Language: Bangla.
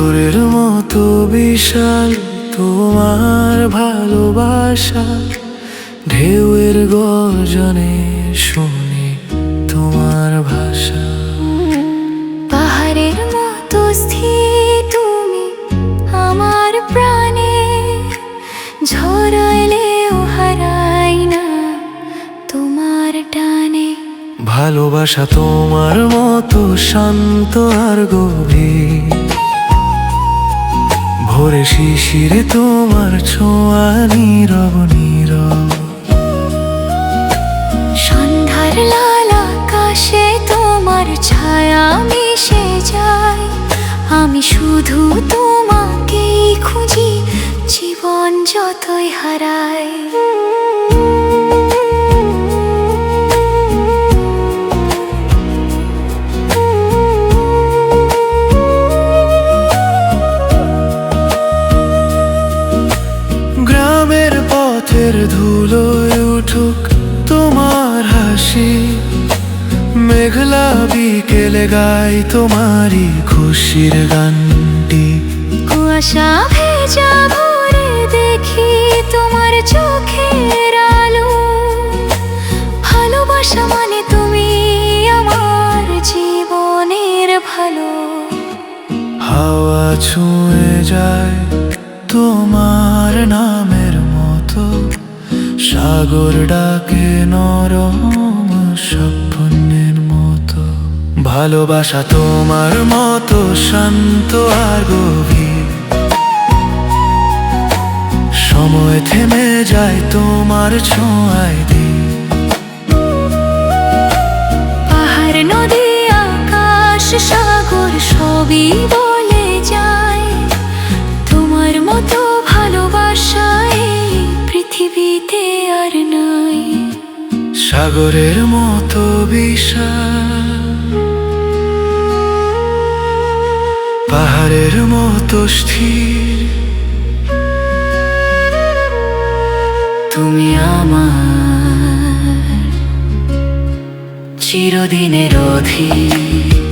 সাগরের মতো বিশাল তোমার ভালোবাসা ঢেউয়ের গর্জনে শুনি তোমার ভাষা। পাহাড়ের মতো স্থির তুমি আমার প্রাণে ঝরাইলেও হারাই না তোমার টানে। ভালোবাসা তোমার মতো শান্ত আর গভীর ভোরে শিশিরে তোমার ছোঁয়া নীরব নীরব। সন্ধ্যার লাল আকাশে তোমার ছায়া মিশে যায়। আমি শুধু তোমাকেই খুঁজি, জীবন যতই হারায়। পথের ধুলোয় উঠুক তোমার হাসি মেঘলা বিকেলে গাই তোমারই খুশির গানটি। কুয়াশা ভেজা ভরে দেখি তোমার চোখের আলো। ভালোবাসা মানে তুমি আমার জীবনের ভালো। হাওয়া ছুঁয়ে যায় তোমার মতো সাগর ডাকে নরম স্বপ্নের মতো। ভালোবাসা তোমার মতো শান্ত আর গভীর। সময় থেমে যায় তোমার ছোঁয়ায় দিন। পাহাড়, নদী, আকাশ, সাগর, সবই সাগরের মতো বিশাল। পাহাড়ের মতো স্থির। তুমি আমার চিরদিনের অধীর